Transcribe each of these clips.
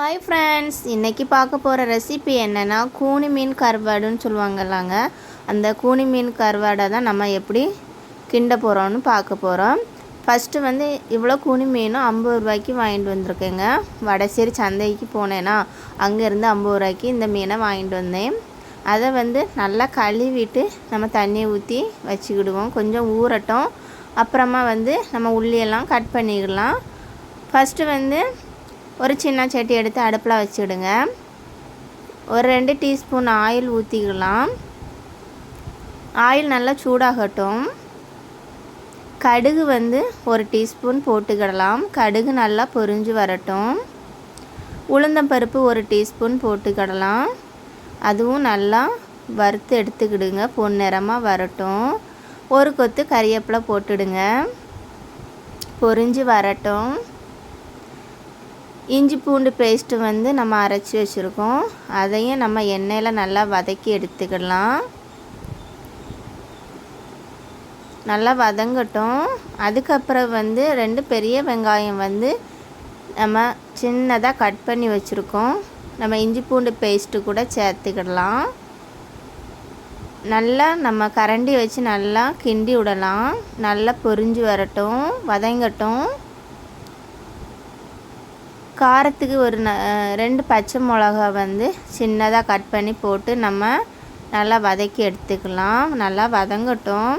Hi friends இன்றைக்கி பார்க்க போகிற ரெசிபி என்னென்னா கூனி மீன் கருவாடுன்னு சொல்லுவாங்கல்லாங்க அந்த கூனி மீன் கருவாடை தான் நம்ம எப்படி கிண்ட போகிறோம்னு பார்க்க போகிறோம் ஃபஸ்ட்டு வந்து இவ்வளோ கூனி மீனும் ஐம்பது ரூபாய்க்கு வாங்கிட்டு வந்திருக்கேங்க. வடசேரி சந்தைக்கு போனேன்னா அங்கேருந்து ஐம்பது ரூபாய்க்கு இந்த மீனை வாங்கிட்டு வந்தேன். அதை வந்து நல்லா கழுவிட்டு நம்ம தண்ணியை ஊற்றி வச்சுக்கிடுவோம். கொஞ்சம் ஊறட்டும். அப்புறமா வந்து நம்ம உள்ளியெல்லாம் கட் பண்ணிக்கலாம் ஃபஸ்ட்டு வந்து ஒரு சின்ன சட்டி எடுத்து அடுப்பில் வச்சுடுங்க. ஒரு ரெண்டு டீஸ்பூன் ஆயில் ஊற்றிக்கலாம் ஆயில் நல்லா சூடாகட்டும். கடுகு வந்து ஒரு டீஸ்பூன் போட்டுக்கிடலாம். கடுகு நல்லா பொரிஞ்சு வரட்டும். உளுந்தம்பருப்பு ஒரு டீஸ்பூன் போட்டுக்கிடலாம். அதுவும் நல்லா வறுத்து எடுத்துக்கிடுங்க. பொன்னிறமாக வரட்டும். ஒரு கொத்து கறிவேப்பிலை போட்டுடுங்க. பொரிஞ்சு வரட்டும். இஞ்சி பூண்டு பேஸ்ட்டு வந்து நம்ம அரைச்சி வச்சுருக்கோம். அதையும் நம்ம எண்ணெயில் நல்லா வதக்கி எடுத்துக்கலாம். நல்லா வதங்கட்டும். அதுக்கப்புறம் வந்து ரெண்டு பெரிய வெங்காயம் வந்து நம்ம சின்னதாக கட் பண்ணி வச்சுருக்கோம். நம்ம இஞ்சி பூண்டு பேஸ்ட்டு கூட சேர்த்துக்கிடலாம். நல்லா நம்ம கரண்டி வச்சு நல்லா கிண்டி விடலாம். நல்லா பொரிஞ்சு வரட்டும் வதங்கட்டும். காரத்துக்கு ஒரு ந ரெண்டு பச்சை மிளகா வந்து சின்னதாக கட் பண்ணி போட்டு நம்ம நல்லா வதக்கி எடுத்துக்கலாம். நல்லா வதங்கட்டும்.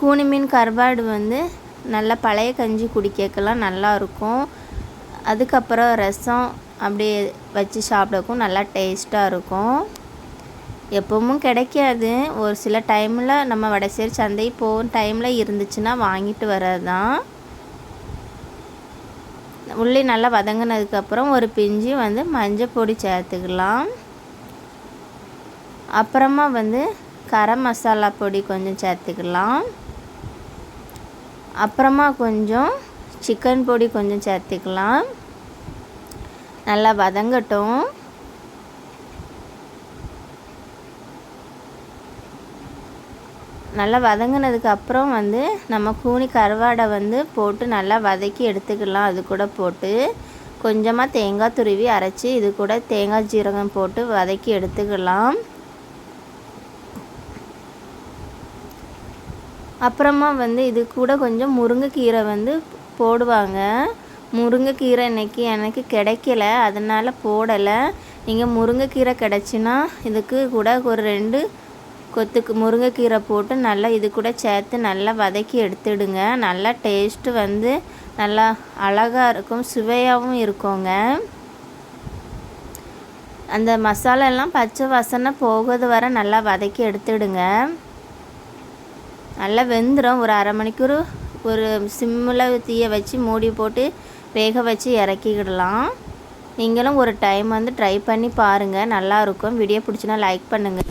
கூனி மீன் கருவாடு வந்து நல்லா பழைய கஞ்சி குடிக்கலாம் நல்லாயிருக்கும் அதுக்கப்புறம் ரசம் அப்படியே வச்சு சாப்பிடக்கும். நல்லா டேஸ்ட்டாக இருக்கும். எப்பவும் கிடைக்காது. ஒரு சில டைமில் நம்ம வடசேரி சந்தை போகும் டைமில் இருந்துச்சுன்னா வாங்கிட்டு வர்றது தான் உள்ளி நல்லா வதங்கினதுக்கப்புறம் ஒரு பிஞ்சு வந்து மஞ்சள் பொடி சேர்த்துக்கலாம். அப்புறமா வந்து கரம் மசாலா பொடி கொஞ்சம் சேர்த்துக்கலாம். அப்புறமா கொஞ்சம் சிக்கன் பொடி கொஞ்சம் சேர்த்துக்கலாம். நல்லா வதங்கட்டும். நல்லா வதங்கினதுக்கு அப்புறம் வந்து நம்ம கூனி கருவாடை வந்து போட்டு நல்லா வதக்கி எடுத்துக்கலாம். அது கூட போட்டு கொஞ்சமாக தேங்காய் துருவி அரைச்சி இது கூட தேங்காய் ஜீரகம் போட்டு வதக்கி எடுத்துக்கலாம். அப்புறமா வந்து இது கூட கொஞ்சம் முருங்கைக்கீரை வந்து போடுவாங்க. முருங்கைக்கீரை இன்றைக்கி எனக்கு கிடைக்கல. அதனால் போடலை. நீங்கள் முருங்கைக்கீரை கிடச்சின்னா இதுக்கு கூட ஒரு ரெண்டு கொத்துக்கு முருங்கைக்கீரை போட்டு நல்லா இது கூட சேர்த்து நல்லா வதக்கி எடுத்துடுங்க. நல்லா டேஸ்ட்டு வந்து நல்லா அழகாக இருக்கும் சுவையாகவும் இருக்குங்க. அந்த மசாலாலாம் பச்சை வாசனை போகிறது வர நல்லா வதக்கி எடுத்துடுங்க. நல்லா வெந்துடும் ஒரு அரை மணிக்கூர் ஒரு சிம்மில் தீயை வச்சு மூடி போட்டு வேக வச்சு இறக்கிக்கிடலாம். நீங்களும் ஒரு டைம் வந்து ட்ரை பண்ணி பாருங்கள் நல்லாயிருக்கும் வீடியோ பிடிச்சினா லைக் பண்ணுங்கள்